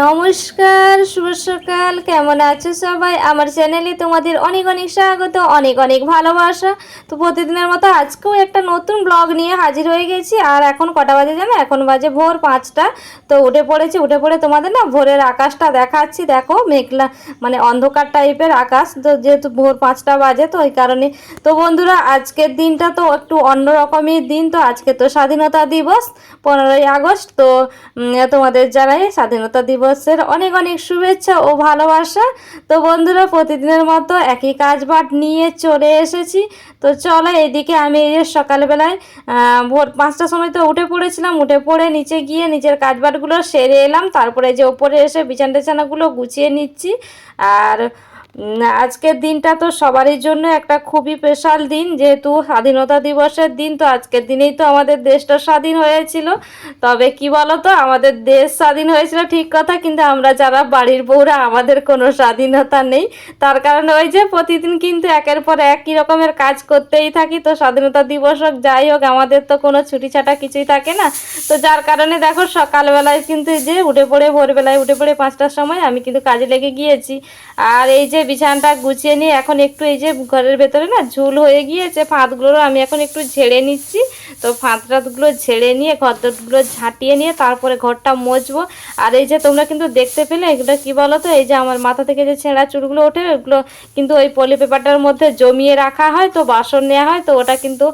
নমস্কার, শুভ সকাল। কেমন আছো সবাই? আমার চ্যানেলে তোমাদের অনেক অনেক স্বাগত, অনেক অনেক ভালোবাসা। তো প্রতিদিনের মতো আজকেও একটা নতুন ব্লগ নিয়ে হাজির হয়ে গেছি। আর এখন কটা বাজে জানো? এখন বাজে ভোর পাঁচটা। তো উঠে পড়েছি, উঠে পড়ে তোমাদের না ভোরের আকাশটা দেখাচ্ছি। দেখো, মেঘলা মানে অন্ধকার টাইপের আকাশ। তো যেহেতু ভোর পাঁচটা বাজে, তো ওই কারণে। তো বন্ধুরা, আজকের দিনটা তো একটু অন্য রকমের দিন। তো আজকে তো স্বাধীনতা দিবস, পনেরোই আগস্ট। তো তোমাদের জানাই স্বাধীনতা দিবসের অনেক অনেক শুভেচ্ছা ও ভালোবাসা। তো বন্ধুরা, প্রতিদিনের মতো একই কাজ বাট নিয়ে চলে এসেছি। তো চলো এদিকে আমি এই যে সকালবেলায় ভোর পাঁচটার সময় তো উঠে পড়েছিলাম। উঠে পড়ে নিচে গিয়ে নিজের কাজবাটগুলো সেরে এলাম। তারপরে যে ওপরে এসে বিছানা টিছানাগুলো গুছিয়ে নিচ্ছি। আর আজকের দিনটা তো সবারই জন্য একটা খুবই স্পেশাল দিন, যেহেতু স্বাধীনতা দিবসের দিন, তো আজকের দিনেই তো আমাদের দেশটা স্বাধীন হয়েছিল। তবে কি বলো তো আমাদের দেশ স্বাধীন হয়েছিল ঠিক কথা, কিন্তু আমরা যারা বাড়ির বউরা, আমাদের কোনো স্বাধীনতা নেই। তার কারণে ওই যে প্রতিদিন কিন্তু একের পর একই রকমের কাজ করতেই থাকি, তো স্বাধীনতা দিবস হোক, যাই হোক, আমাদের তো কোনো ছুটি ছাটা কিছুই থাকে না। তো যার কারণে দেখো, সকালবেলায় কিন্তু যে উঠে পড়ে ভোরবেলায় উঠে পড়ে পাঁচটার সময় আমি কিন্তু কাজে লেগে গিয়েছি। আর এই যে বিছানাটা গুছিয়ে নিয়ে এখন একটু এই যে ঘরের ভেতরে না ঝুল হয়ে গিয়েছে, ফাঁদগুলো আমি এখন একটু ঝেড়ে নিচ্ছি। তো ফাঁদ টাদগুলো ঝেড়ে নিয়ে ঘরদরগুলো ঝাঁটিয়ে নিয়ে তারপরে ঘরটা মুছবো আর এই যে তোমরা কিন্তু দেখতে পেলে, এগুলো কি বলো তো এই যে আমার মাথা থেকে যে ছেঁড়া চুলগুলো ওঠে, ওগুলো কিন্তু ওই পলি পেপারটার মধ্যে জমিয়ে রাখা হয়, তো বাসন নেওয়া হয়, তো ওটা কিন্তু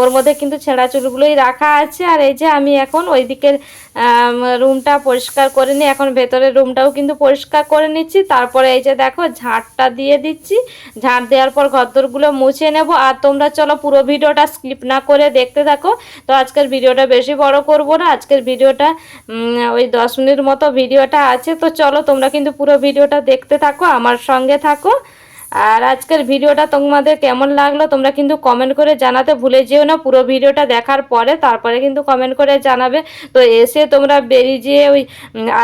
ওর মধ্যে কিন্তু ছেঁড়া চুলগুলোই রাখা আছে। আর এই যে আমি এখন ওই দিকের রুমটা পরিষ্কার করে নিই এখন ভেতরের রুমটাও কিন্তু পরিষ্কার করে নিচ্ছি। তারপরে এই যে দেখো ঝাঁটটা দিয়ে দিচ্ছি। ঝাঁট দেওয়ার পর ঘরদোরগুলো মুছে নেব। আর তোমরা চলো পুরো ভিডিওটা স্কিপ না করে দেখতে থাকো। তো আজকের ভিডিওটা বেশি বড় করব না। আজকের ভিডিওটা ওই দশ মিনিট মতো ভিডিওটা আছে। তো চলো তোমরা কিন্তু পুরো ভিডিওটা দেখতে থাকো। আমার সঙ্গে থাকো। আর আজকের ভিডিওটা তোমাদের কেমন লাগল তোমরা কিন্তু কমেন্ট করে জানাতে ভুলে যেও না। পুরো ভিডিওটা দেখার পরে তারপরে কিন্তু কমেন্ট করে জানাবে। তো এসে তোমরা বেরিয়ে যেয়ে ওই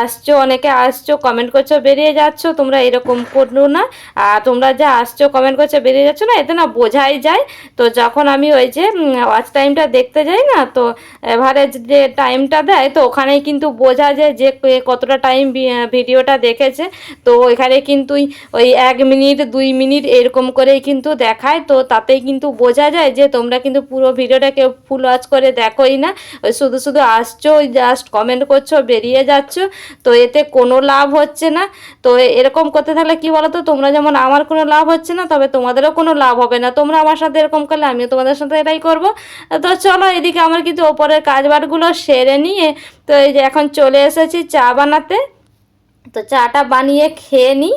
আসছো, অনেকে আসছো কমেন্ট করছ, বেরিয়ে যাচ্ছো, তোমরা এরকম করো না। আর তোমরা যে আসছো কমেন্ট করছ, বেরিয়ে যাচ্ছ না, এতে না বোঝাই যায়। তো যখন আমি ওই যে ওয়াচ টাইমটা দেখতে যাই না, তো এভারেজ যে টাইমটা দেয়, তো ওখানেই কিন্তু বোঝা যায় যে কতটা টাইম ভিডিওটা দেখেছে। তো ওইখানে কিন্তু ওই এক মিনিট দুই মিনিট এরকম করেই কিন্তু দেখায়। তো তাতেই কিন্তু বোঝা যায় যে তোমরা কিন্তু পুরো ভিডিওটা কেউ ফুল ওয়াচ করে দেখোই না। ওই শুধু শুধু আসছো ওই জাস্ট কমেন্ট করছ, বেরিয়ে যাচ্ছ। তো এতে কোনো লাভ হচ্ছে না। তো এরকম করতে থাকলে কি বলো তোমরা যেমন আমার কোনো লাভ হচ্ছে না, তবে তোমাদেরও কোনো লাভ হবে না। তোমরা আমার সাথে এরকম করলে আমিও তোমাদের সাথে এটাই করব। তো চলো এদিকে আমার কিন্তু ওপরের কাজবারগুলো সেরে নিয়ে, তো এই যে এখন চলে এসেছি চা বানাতে। তো চাটা বানিয়ে খেয়ে নিই।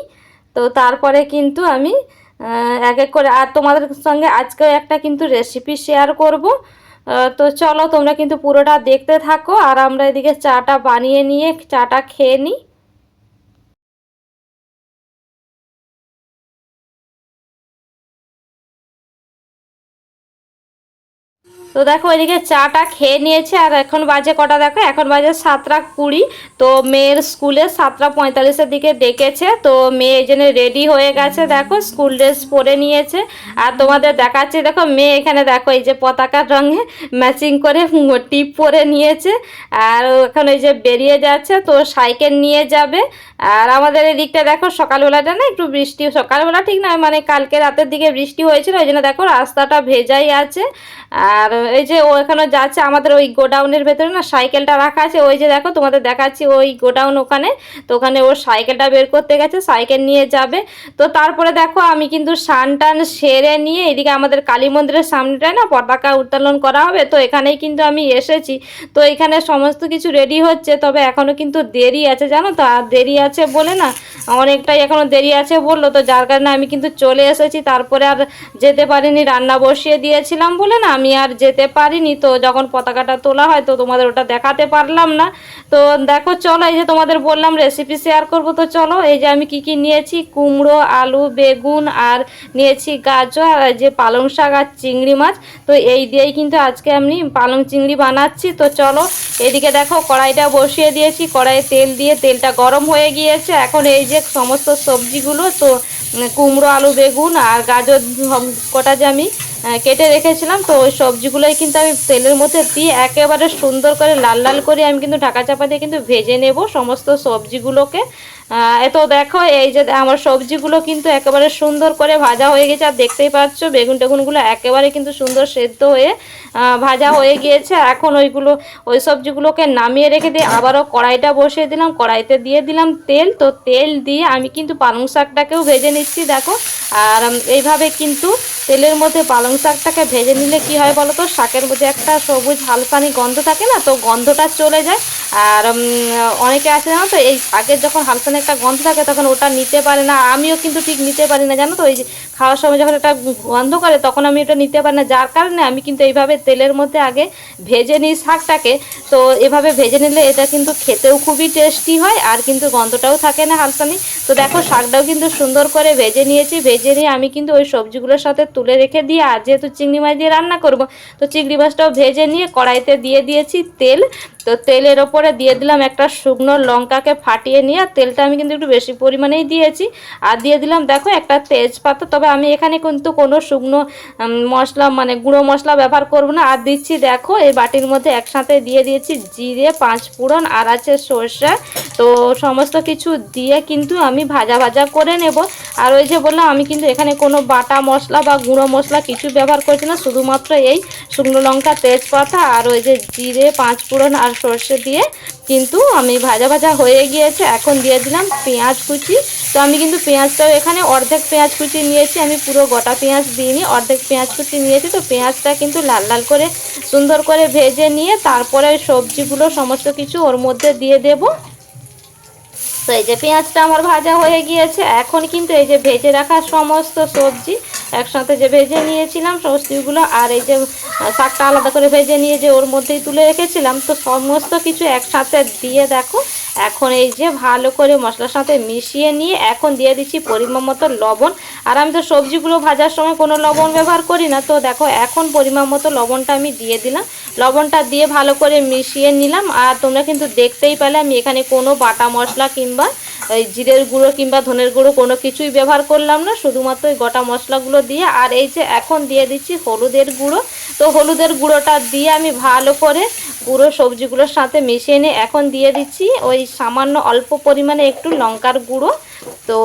তো তারপরে কিন্তু আমি এক এক করে, আর তোমাদের সঙ্গে আজকেও একটা কিন্তু রেসিপি শেয়ার করব। তো চলো তোমরা কিন্তু পুরোটা দেখতে থাকো, আর আমরা এদিকে চাটা বানিয়ে নিয়ে, চাটা খেয়ে নিই। তো দেখো এদিকে চাটা খেয়ে নিয়েছে, আর এখন বাজে কটা দেখো? এখন বাজে সাতটা কুড়ি। তো মেয়ের স্কুলে সাতটা পঁয়তাল্লিশের দিকে ডেকেছে। তো মেয়ে এই জন্য রেডি হয়ে গেছে। দেখো, স্কুল ড্রেস পরে নিয়েছে। আর তোমাদের দেখাচ্ছি, দেখো মেয়ে এখানে দেখো, এই যে পতাকার রঙে ম্যাচিং করে টিপ পরে নিয়েছে। আর এখন এই যে বেরিয়ে যাচ্ছে, তো সাইকেল নিয়ে যাবে। আর আমাদের এদিকটা দেখো, সকালবেলাটা না একটু বৃষ্টি, সকালবেলা ঠিক নয় মানে কালকে রাতের দিকে বৃষ্টি হয়েছিল, ওই জন্য দেখো রাস্তাটা ভেজাই আছে। আর এই যে ও এখানে যাচ্ছে, আমাদের ওই গোডাউনের ভেতরে না সাইকেলটা রাখা আছে, ওই যে দেখো তোমাদের দেখাচ্ছি ওই গোডাউন ওখানে, তো ওখানে ওর সাইকেলটা বের করতে গেছে, সাইকেল নিয়ে যাবে। তো তারপরে দেখো আমি কিন্তু সান টান সেরে নিয়ে এদিকে আমাদের কালী মন্দিরের সামনেটায় না পতাকা উত্তোলন করা হবে, তো এখানেই কিন্তু আমি এসেছি। তো এখানে সমস্ত কিছু রেডি হচ্ছে, তবে এখনও কিন্তু দেরি আছে, জানো তো? আর দেরি আছে বলে না, অনেকটাই এখনও দেরি আছে বলল, তো যার কারণে আমি কিন্তু চলে এসেছি। তারপরে আর যেতে পারিনি, রান্না বসিয়ে দিয়েছিলাম বলে না, আমি আর যেতে পারিনি, তো যখন পতাকাটা তোলা হয় তো তোমাদের ওটা দেখাতে পারলাম না। তো দেখো, চলো এই যে তোমাদের বললাম রেসিপি শেয়ার করব, তো চলো এই যে আমি কি কি নিয়েছি, কুমড়ো, আলু, বেগুন আর নিয়েছি গাজর আর যে পালং শাক আর চিংড়ি মাছ। তো এই দিয়েই কিন্তু আজকে আমি পালং চিংড়ি বানাচ্ছি। তো চলো এদিকে দেখো, কড়াইটা বসিয়ে দিয়েছি, কড়াইয়ে তেল দিয়ে তেলটা গরম হয়ে গিয়েছে। এখন এই যে সমস্ত সবজিগুলো, তো কুমড়ো, আলু, বেগুন আর গাজর কটা যে আমি কেটে রেখেছিলাম, তো ওই সবজিগুলোই কিন্তু আমি তেলের মধ্যে দিয়ে একেবারে সুন্দর করে লাল লাল করে আমি কিন্তু ঢাকা চাপা দিয়ে কিন্তু ভেজে নেব সমস্ত সবজিগুলোকে। তো দেখো, এই যে আমার সবজিগুলো কিন্তু একেবারে সুন্দর করে ভাজা হয়ে গেছে। আর দেখতেই পাচ্ছ, বেগুন টেগুনগুলো একেবারে কিন্তু সুন্দর সেদ্ধ হয়ে ভাজা হয়ে গিয়েছে। এখন ওইগুলো, ওই সবজিগুলোকে নামিয়ে রেখে দিয়ে আবারও কড়াইটা বসিয়ে দিলাম। কড়াইতে দিয়ে দিলাম তেল। তো তেল দিয়ে আমি কিন্তু পালং শাকটাকেও ভেজে নিচ্ছি, দেখো। আর এইভাবে কিন্তু তেলের মধ্যে পালং শাকটাকে ভেজে নিলে কি হয় বলো তো? শাকের মধ্যে একটা সবুজ হালকানি গন্ধ থাকে না? তো গন্ধটা চলে যায়। আর অনেকে আছে জানো তো, এই শাকের যখন হালকানি একটা গন্ধ থাকে তখন ওটা নিতে পারে না। আমিও কিন্তু ঠিক নিতে পারি না, জানো তো? ওই যে খাওয়ার সময় যখন একটা গন্ধ করে তখন আমি ওটা নিতে পারি না। যার কারণে আমি কিন্তু এইভাবে তেলের মধ্যে আগে ভেজে নিই শাকটাকে। তো এভাবে ভেজে নিলে এটা কিন্তু খেতেও খুবই টেস্টি হয় আর কিন্তু গন্ধটাও থাকে না হালসানি তো দেখো, শাকটাও কিন্তু সুন্দর করে ভেজে নিয়েছি। ভেজে নিয়ে আমি কিন্তু ওই সবজিগুলোর সাথে তুলে রেখে দিয়ে আর যেহেতু চিংড়ি মাছ দিয়ে রান্না করব, তো চিংড়ি মাছটাও ভেজে নিয়ে কড়াইতে দিয়ে দিয়েছি তেল। তো তেলের ওপরে দিয়ে দিলাম একটা শুকনো লঙ্কাকে ফাটিয়ে নিয়ে, তেলটা আমি কিন্তু একটু বেশি পরিমাণেই দিয়েছি। আর দিয়ে দিলাম দেখো একটা তেজপাতা, তবে আমি এখানে কিন্তু কোনো শুকনো মশলা মানে গুঁড়ো মশলা ব্যবহার করব না। আর দিচ্ছি দেখো এই বাটির মধ্যে একসাথে দিয়ে দিয়েছি জিরে, পাঁচ ফোড়ন, আর আছে সর্ষে। তো সমস্ত কিছু দিয়ে কিন্তু আমি ভাজা ভাজা করে নেব। আর ওই যে বললাম, আমি কিন্তু এখানে কোনো বাটা মশলা বা গুঁড়ো মশলা কিছু ব্যবহার করছি না। শুধুমাত্র এই শুকনো লঙ্কা, তেজপাতা, আর ওই যে জিরে, পাঁচ ফোড়ন, আর সর্ষে দিয়ে কিন্তু আমি ভাজা ভাজা হয়ে গিয়েছে, এখন দিয়ে দিলাম পেঁয়াজ কুচি। তো আমি কিন্তু পেঁয়াজটাও এখানে অর্ধেক পেঁয়াজ কুচি নিয়েছি, আমি পুরো গোটা পেঁয়াজ দিইনি, অর্ধেক পেঁয়াজ কুচি নিয়েছি। তো পেঁয়াজটা কিন্তু লাল লাল করে সুন্দর করে ভেজে নিয়ে তারপরে সবজিগুলো, সমস্ত কিছু ওর মধ্যে দিয়ে দেবো। তো এই যে পেঁয়াজটা আমার ভাজা হয়ে গিয়েছে, এখন কিন্তু এই যে ভেজে রাখা সমস্ত সবজি একসাথে যে ভেজে নিয়েছিলাম সবজিগুলো আর এই যে শাকটা আলাদা করে ভেজে নিয়ে যে ওর মধ্যেই তুলে রেখেছিলাম, তো সমস্ত কিছু একসাথে দিয়ে দেখো, এখন এই যে ভালো করে মশলার সাথে মিশিয়ে নিয়ে এখন দিয়ে দিচ্ছি পরিমাণ মতো লবণ, আর আমি তো সবজিগুলো ভাজার সময় কোনো লবণ ব্যবহার করি না, তো দেখো এখন পরিমাণ মতো লবণটা আমি দিয়ে দিলাম, লবণটা দিয়ে ভালো করে মিশিয়ে নিলাম, আর তোমরা কিন্তু দেখতেই পেলে আমি এখানে কোনো বাটা মশলা কিংবা ওই জিরের গুঁড়ো কিংবা ধনের গুঁড়ো কোনো কিছুই ব্যবহার করলাম না, শুধুমাত্র ওই গোটা মশলাগুলো দিয়ে। আর এই যে এখন দিয়ে দিচ্ছি হলুদের গুঁড়ো। তো হলুদের গুঁড়োটা দিয়ে আমি ভালো করে পুরো সবজিগুলোর সাথে মিশিয়ে নিয়ে এখন দিয়ে দিচ্ছি ওই সামান্য অল্প পরিমাণে একটু লঙ্কার গুঁড়ো। তো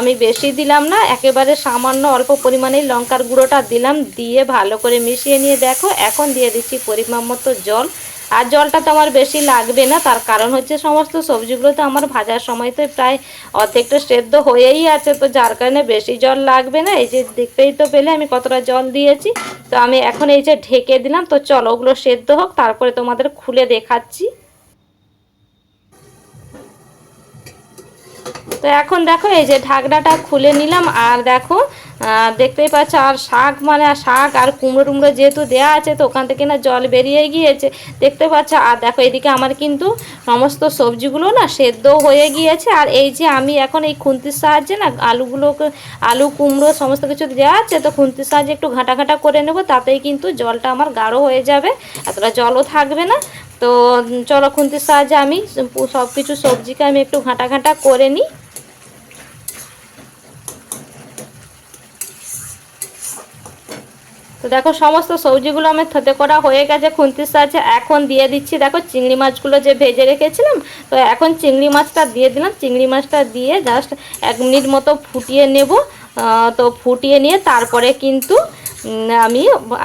আমি বেশি দিলাম না, একেবারে সামান্য অল্প পরিমাণেই লঙ্কার গুঁড়োটা দিলাম। দিয়ে ভালো করে মিশিয়ে নিয়ে দেখো, এখন দিয়ে দিচ্ছি পরিমাণ মতো জল। আর জলটা তো আমার বেশি লাগবে না, তার কারণ হচ্ছে সমস্ত সবজিগুলো তো আমার ভাজার সময় তো প্রায় অর্ধেকটা সেদ্ধ হয়েই আছে, তো যার কারণে বেশি জল লাগবে না। এই যে দেখতেই তো পেলে আমি কতটা জল দিয়েছি, তো আমি এখন এই যে ঢেকে দিলাম, তো চলো ওগুলো সেদ্ধ হোক, তারপরে তোমাদের খুলে দেখাচ্ছি। তো এখন দেখো, এই যে ঢাকনাটা খুলে নিলাম, আর দেখো দেখতেই পাচ্ছ, আর শাক মানে আর শাক আর কুমড়ো টুমড়ো যেহেতু দেওয়া আছে, তো ওখান থেকে না জল বেরিয়ে গিয়েছে। দেখতে পাচ্ছ, আর দেখো, এদিকে আমার কিন্তু সমস্ত সবজিগুলো না সেদ্ধ হয়ে গিয়েছে, আর এই যে আমি এখন এই খুন্তির সাহায্যে না আলুগুলোকে, আলু, কুমড়ো সমস্ত কিছু দেওয়া আছে, তো খুন্তির সাহায্যে একটু ঘাঁটা ঘাঁটা করে নেব, তাতেই কিন্তু জলটা আমার গাঢ় হয়ে যাবে, এতটা জলও থাকবে না। তো চলো, খুন্তির সাহায্যে আমি সব কিছু সবজিকে আমি একটু ঘাঁটা ঘাঁটা করে নিই। তো দেখো, সমস্ত সবজিগুলো আমার থতে করা হয়ে গেছে, খুন্তির সাহায্যে। এখন দিয়ে দিচ্ছি, দেখো, চিংড়ি মাছগুলো যে ভেজে রেখেছিলাম, তো এখন চিংড়ি মাছটা দিয়ে দিলাম। চিংড়ি মাছটা দিয়ে জাস্ট এক মিনিট মতো ফুটিয়ে নেব তো ফুটিয়ে নিয়ে তারপরে কিন্তু আমি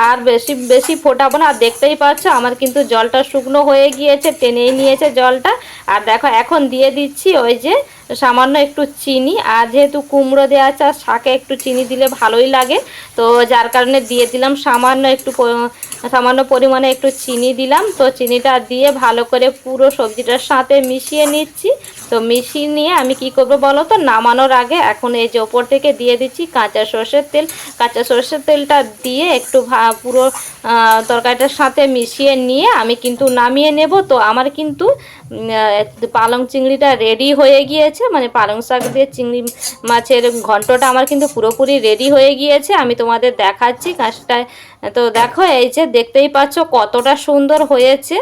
আর বেশি বেশি ফোটাবো না। আর দেখতেই পাচ্ছ, আমার কিন্তু জলটা শুকনো হয়ে গিয়েছে, টেনেই নিয়েছে জলটা। আর দেখো, এখন দিয়ে দিচ্ছি ওই যে সামান্য একটু চিনি। আর যেহেতু কুমড়ো দেওয়া আছে, আর শাকে একটু চিনি দিলে ভালোই লাগে। তো যার কারণে দিয়ে দিলাম সামান্য একটু সামান্য পরিমাণে একটু চিনি দিলাম। তো চিনিটা দিয়ে ভালো করে পুরো সবজিটার সাথে মিশিয়ে নিচ্ছি। তো মিশিয়ে নিয়ে আমি কি করব বলো তো? নামানোর আগে এখন এই যে ওপর থেকে দিয়ে দিচ্ছি কাঁচা সর্ষের তেল। কাঁচা সর্ষের তেলটা দিয়ে একটু পুরো তরকারিটার সাথে মিশিয়ে নিয়ে আমি কিন্তু নামিয়ে নেব। তো আমার কিন্তু পালং চিংড়িটা রেডি হয়ে গিয়েছে। মানে পালং শাক দিয়ে চিংড়ি মাছের ঘন্টটা আমার কিন্তু পুরোপুরি রেডি হয়ে গিয়েছে। আমি তোমাদের দেখাচ্ছি কাজটায়। তো দেখো, এই যে দেখতেই পাচ্ছ কতটা সুন্দর হয়েছে।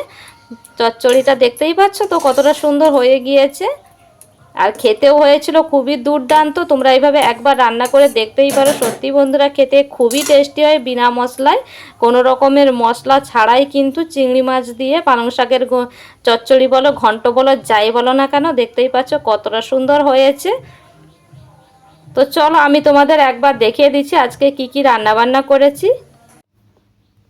চচ্চড়িটা দেখতেই পাচ্ছ তো, কতটা সুন্দর হয়ে গিয়েছে। আর খেতেও হয়েছিল খুবই দুর্দান্ত, তোমরা এইভাবে একবার রান্না করে দেখতেই পারো। সত্যি বন্ধুরা, খেতে খুবই টেস্টি হয় বিনা মশলায়। কোনো রকমের মশলা ছাড়াই কিন্তু চিংড়ি মাছ দিয়ে, পালং শাকের চচ্চড়ি বলো, ঘন্ট বলো, যাই বলো না কেন, দেখতেই পাচ্ছ কতটা সুন্দর হয়েছে। তো চলো, আমি তোমাদের একবার দেখিয়ে দিচ্ছি আজকে কি কি রান্না বান্না করেছি।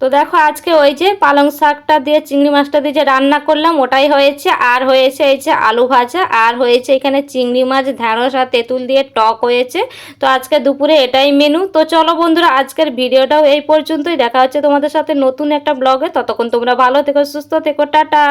তো দেখো আজকে ওই যে পালং শাকটা দিয়ে, চিংড়ি মাছটা দিয়ে যে রান্না করলাম, ওটাই হয়েছে। আর হয়েছে এই যে আলু ভাজা, আর হয়েছে এখানে চিংড়ি মাছ, ঢ্যাঁড়স আর তেঁতুল দিয়ে টক হয়েছে। তো আজকে দুপুরে এটাই মেনু তো চলো বন্ধুরা, আজকের ভিডিওটাও এই পর্যন্তই। দেখা হচ্ছে তোমাদের সাথে নতুন একটা ব্লগে ততক্ষণ তোমরা ভালো থেকো, সুস্থ থেকো, টাটা।